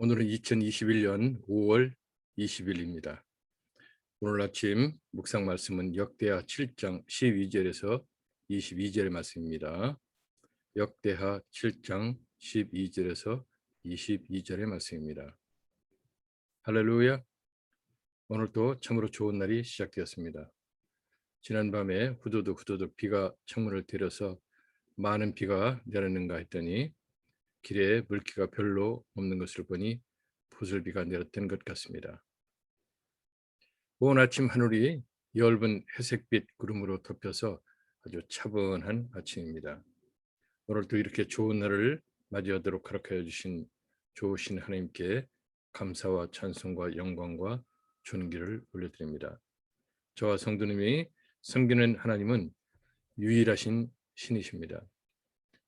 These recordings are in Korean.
오늘은 2021년 5월 20일입니다. 오늘 아침 묵상 말씀은 역대하 7장 12절에서 22절의 말씀입니다. 역대하 7장 12절에서 22절의 말씀입니다. 할렐루야. 오늘도 참으로 좋은 날이 시작되었습니다. 지난밤에 후두둑 후두둑 비가 창문을 때려서 많은 비가 내렸는가 했더니 길에 물기가 별로 없는 것을 보니 부슬비가 내렸던 것 같습니다. 온 아침 하늘이 엷은 회색빛 구름으로 덮여서 아주 차분한 아침입니다. 오늘도 이렇게 좋은 날을 맞이하도록 허락하여 주신 좋으신 하나님께 감사와 찬송과 영광과 존귀를 올려드립니다. 저와 성도님이 섬기는 하나님은 유일하신 신이십니다.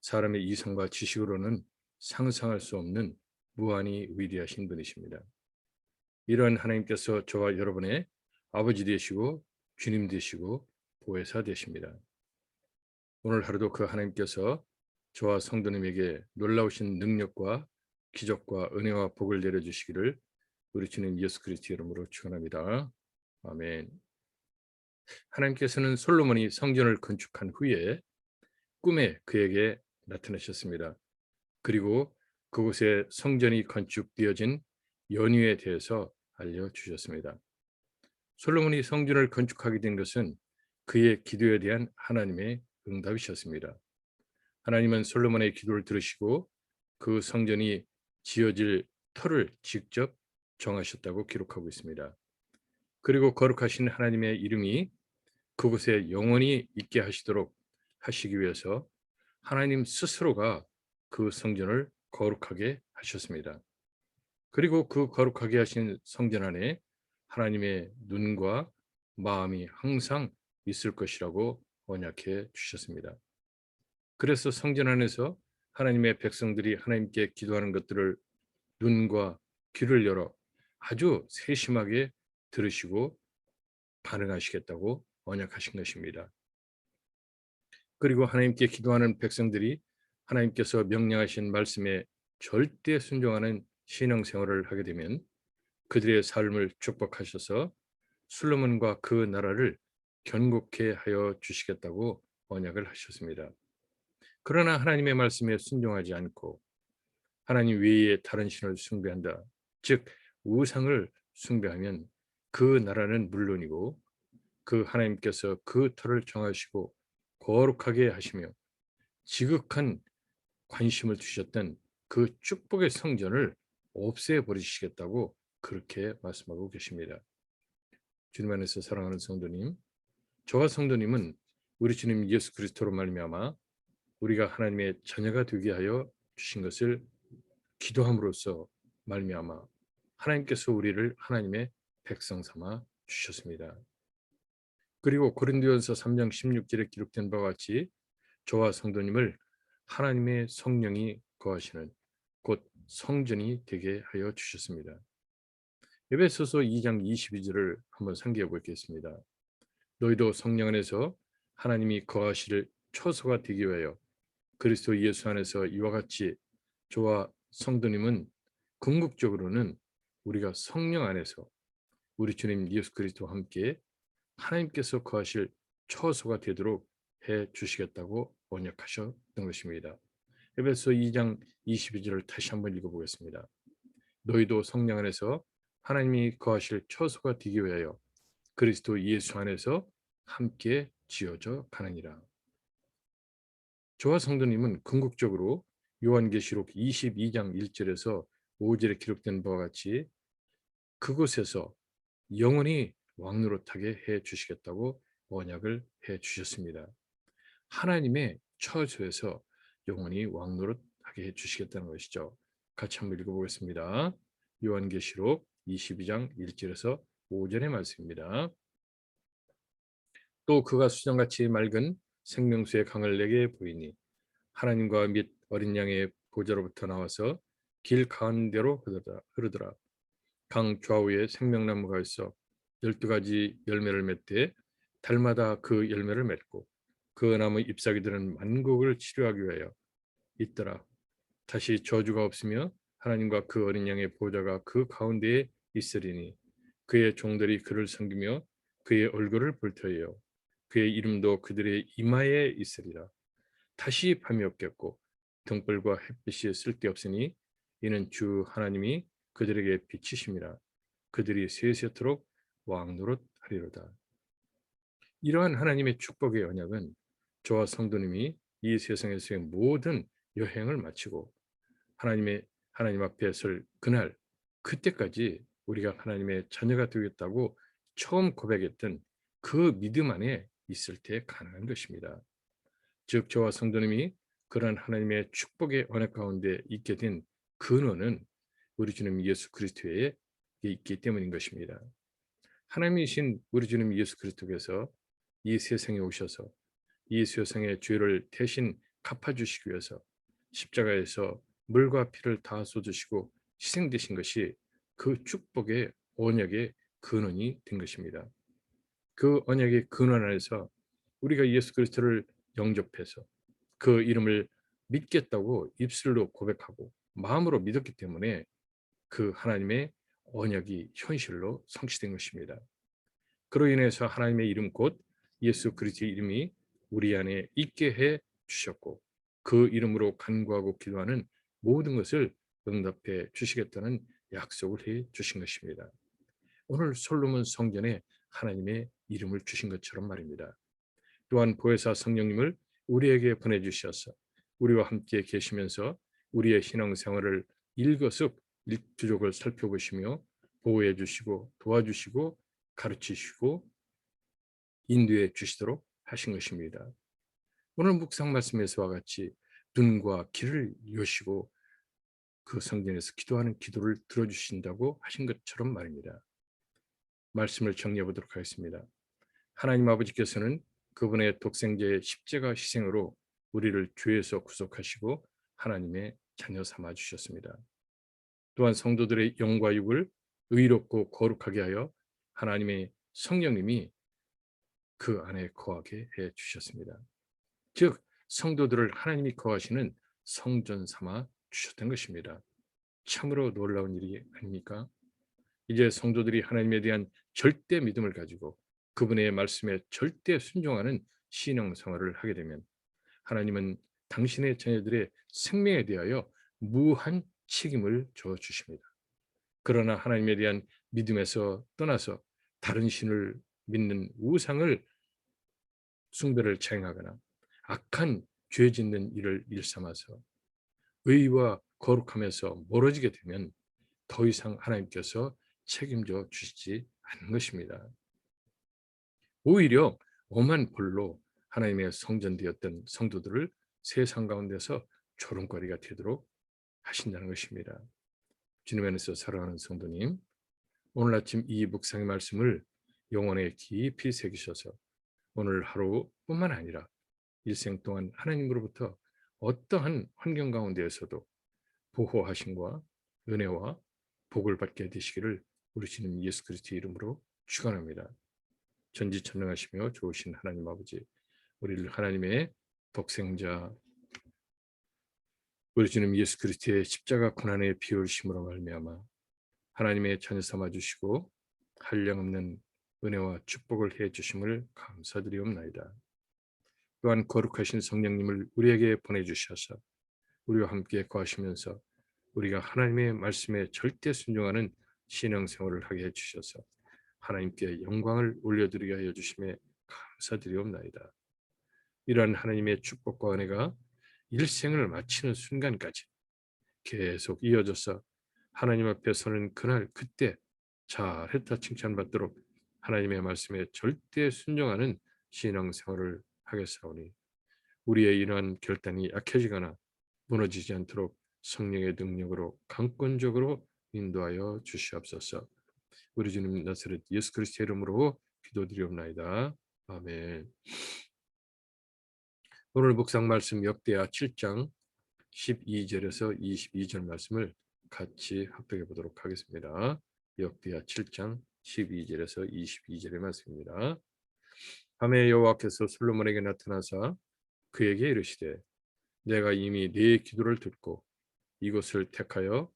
사람의 이성과 지식으로는 상상할 수 없는 무한히 위대하신 분이십니다. 이러한 하나님께서 저와 여러분의 아버지 되시고 주님 되시고 보혜사 되십니다. 오늘 하루도 그 하나님께서 저와 성도님에게 놀라우신 능력과 기적과 은혜와 복을 내려주시기를 우리 주님 예수 그리스도 이름으로 축원합니다. 아멘. 하나님께서는 솔로몬이 성전을 건축한 후에 꿈에 그에게 나타나셨습니다. 그리고 그곳에 성전이 건축되어진 연유에 대해서 알려주셨습니다. 솔로몬이 성전을 건축하게 된 것은 그의 기도에 대한 하나님의 응답이셨습니다. 하나님은 솔로몬의 기도를 들으시고 그 성전이 지어질 터를 직접 정하셨다고 기록하고 있습니다. 그리고 거룩하신 하나님의 이름이 그곳에 영원히 있게 하시도록 하시기 위해서 하나님 스스로가 그 성전을 거룩하게 하셨습니다. 그리고 그 거룩하게 하신 성전 안에 하나님의 눈과 마음이 항상 있을 것이라고 언약해 주셨습니다. 그래서 성전 안에서 하나님의 백성들이 하나님께 기도하는 것들을 눈과 귀를 열어 아주 세심하게 들으시고 반응하시겠다고 언약하신 것입니다. 그리고 하나님께 기도하는 백성들이 하나님께서 명령하신 말씀에 절대 순종하는 신앙생활을 하게 되면 그들의 삶을 축복하셔서 술로몬과 그 나라를 견고케 하여 주시겠다고 언약을 하셨습니다. 그러나 하나님의 말씀에 순종하지 않고 하나님 외에 다른 신을 숭배한다. 즉 우상을 숭배하면 그 나라는 물론이고 그 하나님께서 그 터를 정하시고 거룩하게 하시며 지극한 관심을 두셨던 그 축복의 성전을 없애 버리시겠다고 그렇게 말씀하고 계십니다. 주님 안에서 사랑하는 성도님, 저와 성도님은 우리 주님 예수 그리스도로 말미암아 우리가 하나님의 자녀가 되게 하여 주신 것을 기도함으로써 말미암아 하나님께서 우리를 하나님의 백성 삼아 주셨습니다. 그리고 고린도전서 3장 16절에 기록된 바와 같이 저와 성도님을 하나님의 성령이 거하시는 곧 성전이 되게 하여 주셨습니다. 에베소서 2장 22절을 한번 상기해 보겠습니다. 너희도 성령 안에서 하나님이 거하실 초소가 되기 위하여 그리스도 예수 안에서 이와 같이 저와 성도님은 궁극적으로는 우리가 성령 안에서 우리 주님 예수 그리스도와 함께 하나님께서 거하실 초소가 되도록 해 주시겠다고 언약하셨던 것입니다. 에베소 2장 22절을 다시 한번 읽어보겠습니다. 너희도 성령 안에서 하나님이 거하실 처소가 되기 위하여 그리스도 예수 안에서 함께 지어져 가느니라. 저와 성도님은 궁극적으로 요한계시록 22장 1절에서 5절에 기록된 바와 같이 그곳에서 영원히 왕노릇하게 해 주시겠다고 언약을 해 주셨습니다. 하나님의 처소에서 영원히 왕노릇 하게 해 주시겠다는 것이죠. 같이 한번 읽어보겠습니다. 요한계시록 22장 1절에서 5절의 말씀입니다. 또 그가 수정같이 맑은 생명수의 강을 내게 보이니 하나님과 및 어린 양의 보좌로부터 나와서 길 가운데로 흐르더라. 강 좌우에 생명나무가 있어 열두 가지 열매를 맺되 달마다 그 열매를 맺고 그 나무 잎사귀들은 만국을 치료하기 위하여 있더라. 다시 저주가 없으며 하나님과 그 어린 양의 보좌가 그 가운데에 있으리니 그의 종들이 그를 섬기며 그의 얼굴을 볼 터이요. 그의 이름도 그들의 이마에 있으리라. 다시 밤이 없겠고 등불과 햇빛이 쓸데없으니 이는 주 하나님이 그들에게 비치심이라. 그들이 세세토록 왕노릇 하리로다. 이러한 하나님의 축복의 언약은 저와 성도님이 이 세상에서의 모든 여행을 마치고 하나님의 하나님 앞에 설 그날 그때까지 우리가 하나님의 자녀가 되겠다고 처음 고백했던 그 믿음 안에 있을 때 가능한 것입니다. 즉 저와 성도님이 그러한 하나님의 축복의 언약 가운데 있게 된 근원은 우리 주님 예수 그리스도에 있기 때문인 것입니다. 하나님이신 우리 주님 예수 그리스도께서 이 세상에 오셔서 이 세상의 죄를 대신 갚아주시기 위해서 십자가에서 물과 피를 다 쏟으시고 희생되신 것이 그 축복의 언약의 근원이 된 것입니다. 그 언약의 근원 안에서 우리가 예수 그리스도를 영접해서 그 이름을 믿겠다고 입술로 고백하고 마음으로 믿었기 때문에 그 하나님의 언약이 현실로 성취된 것입니다. 그로 인해서 하나님의 이름 곧 예수 그리스도의 이름이 우리 안에 있게 해 주셨고 그 이름으로 간구하고 기도하는 모든 것을 응답해 주시겠다는 약속을 해 주신 것입니다. 오늘 솔로몬 성전에 하나님의 이름을 주신 것처럼 말입니다. 또한 보혜사 성령님을 우리에게 보내주셔서 우리와 함께 계시면서 우리의 신앙생활을 일거습 일주족을 살펴보시며 보호해 주시고 도와주시고 가르치시고 인도해 주시도록 하신 것입니다. 오늘 묵상 말씀에서와 같이 눈과 귀를 여시고 그 성전에서 기도하는 기도를 들어주신다고 하신 것처럼 말입니다. 말씀을 정리해 보도록 하겠습니다. 하나님 아버지께서는 그분의 독생자의 십자가 희생으로 우리를 죄에서 구속하시고 하나님의 자녀 삼아 주셨습니다. 또한 성도들의 영과 육을 의롭고 거룩하게 하여 하나님의 성령님이 그 안에 거하게 해 주셨습니다. 즉 성도들을 하나님이 거하시는 성전 삼아 주셨던 것입니다. 참으로 놀라운 일이 아닙니까? 이제 성도들이 하나님에 대한 절대 믿음을 가지고 그분의 말씀에 절대 순종하는 신앙 생활을 하게 되면 하나님은 당신의 자녀들의 생명에 대하여 무한 책임을 져 주십니다. 그러나 하나님에 대한 믿음에서 떠나서 다른 신을 믿는 우상을 숭배를 자행하거나 악한 죄 짓는 일을 일삼아서 의와 거룩함에서 멀어지게 되면 더 이상 하나님께서 책임져 주시지 않는 것입니다. 오히려 오만 볼로 하나님의 성전되었던 성도들을 세상 가운데서 조롱거리가 되도록 하신다는 것입니다. 주님 안에서 사랑하는 성도님, 오늘 아침 이 묵상의 말씀을 영혼에 깊이 새기셔서 오늘 하루뿐만 아니라 일생 동안 하나님으로부터 어떠한 환경 가운데에서도 보호하심과 은혜와 복을 받게 되시기를 우리 주님 예수 그리스도의 이름으로 축원합니다. 전지전능하시며 좋으신 하나님 아버지, 우리를 하나님의 독생자 우리 주님 예수 그리스도의 십자가 고난의 비울심으로 말미암아 하나님의 자녀 삼아 주시고 한량없는 은혜와 축복을 해 주심을 감사드리옵나이다. 또한 거룩하신 성령님을 우리에게 보내주셔서 우리와 함께 거하시면서 우리가 하나님의 말씀에 절대 순종하는 신앙생활을 하게 해주셔서 하나님께 영광을 올려드리게 하여 주심에 감사드리옵나이다. 이러한 하나님의 축복과 은혜가 일생을 마치는 순간까지 계속 이어져서 하나님 앞에 서는 그날 그때 잘했다 칭찬받도록 하나님의 말씀에 절대 순종하는 신앙생활을 하겠사오니 우리의 이러한 결단이 약해지거나 무너지지 않도록 성령의 능력으로 강권적으로 인도하여 주시옵소서. 우리 주님 나사렛 예수 그리스도의 이름으로 기도드리옵나이다. 아멘. 오늘 묵상 말씀 역대하 7장 12절에서 22절 말씀을 같이 합독해 보도록 하겠습니다. 역대하 7장 12절에서 22절의 말씀입니다. 밤에 여호와께서 솔로몬에게 나타나사 그에게 이르시되 내가 이미 네 기도를 듣고 이곳을 택하여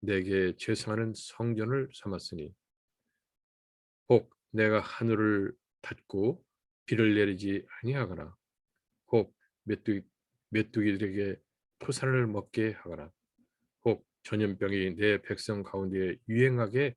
내게 제성하는 성전을 삼았으니 혹 내가 하늘을 닫고 비를 내리지 아니하거나 혹 메뚜기, 메뚜기들에게 토산을 먹게 하거나 혹 전염병이 내 백성 가운데 유행하게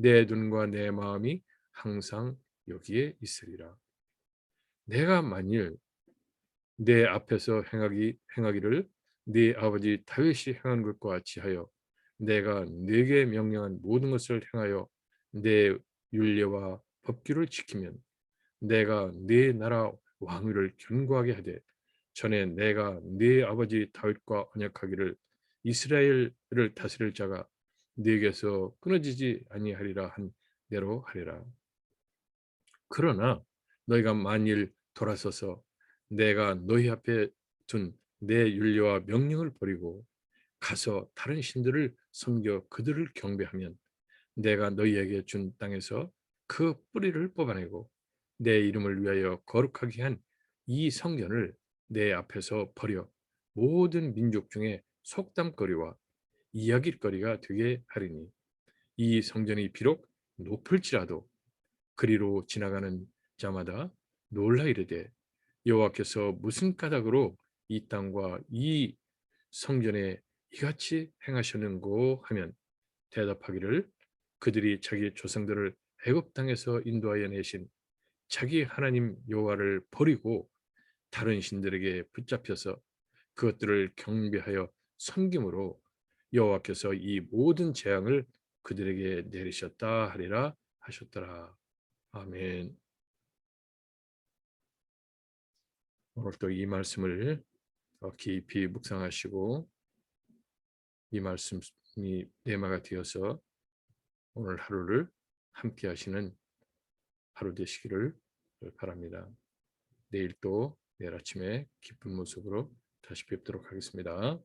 내 눈과 내 마음이 항상 여기에 있으리라. 내가 만일 내 앞에서 행하기 행하기를 네 아버지 다윗이 행한 것과 같이 하여 내가 네게 명령한 모든 것을 행하여 내 율례와 법규를 지키면 내가 네 나라 왕위를 견고하게 하되 전에 내가 네 아버지 다윗과 언약하기를 이스라엘을 다스릴 자가 네게서 끊어지지 아니하리라 한 대로 하리라. 그러나 너희가 만일 돌아서서 내가 너희 앞에 둔내 윤리와 명령을 버리고 가서 다른 신들을 섬겨 그들을 경배하면 내가 너희에게 준 땅에서 그 뿌리를 뽑아내고 내 이름을 위하여 거룩하게 한 이 성전을 내 앞에서 버려 모든 민족 중에 속담거리와 이야기거리가 되게 하리니 이 성전이 비록 높을지라도 그리로 지나가는 자마다 놀라 이르되 여호와께서 무슨 까닭으로 이 땅과 이 성전에 이같이 행하셨는고 하면 대답하기를 그들이 자기 조상들을 애굽 땅에서 인도하여 내신 자기 하나님 여호와를 버리고 다른 신들에게 붙잡혀서 그것들을 경배하여 섬김으로 여호와께서 이 모든 재앙을 그들에게 내리셨다 하리라 하셨더라. 아멘. 오늘 또이 말씀을 어, 깊이 묵상하시고 이 말씀이 내마가 되어서 오늘 하루를 함께 하시는 하루 되시기를 바랍니다. 내일 또 내일 아침에 기쁜 모습으로 다시 뵙도록 하겠습니다.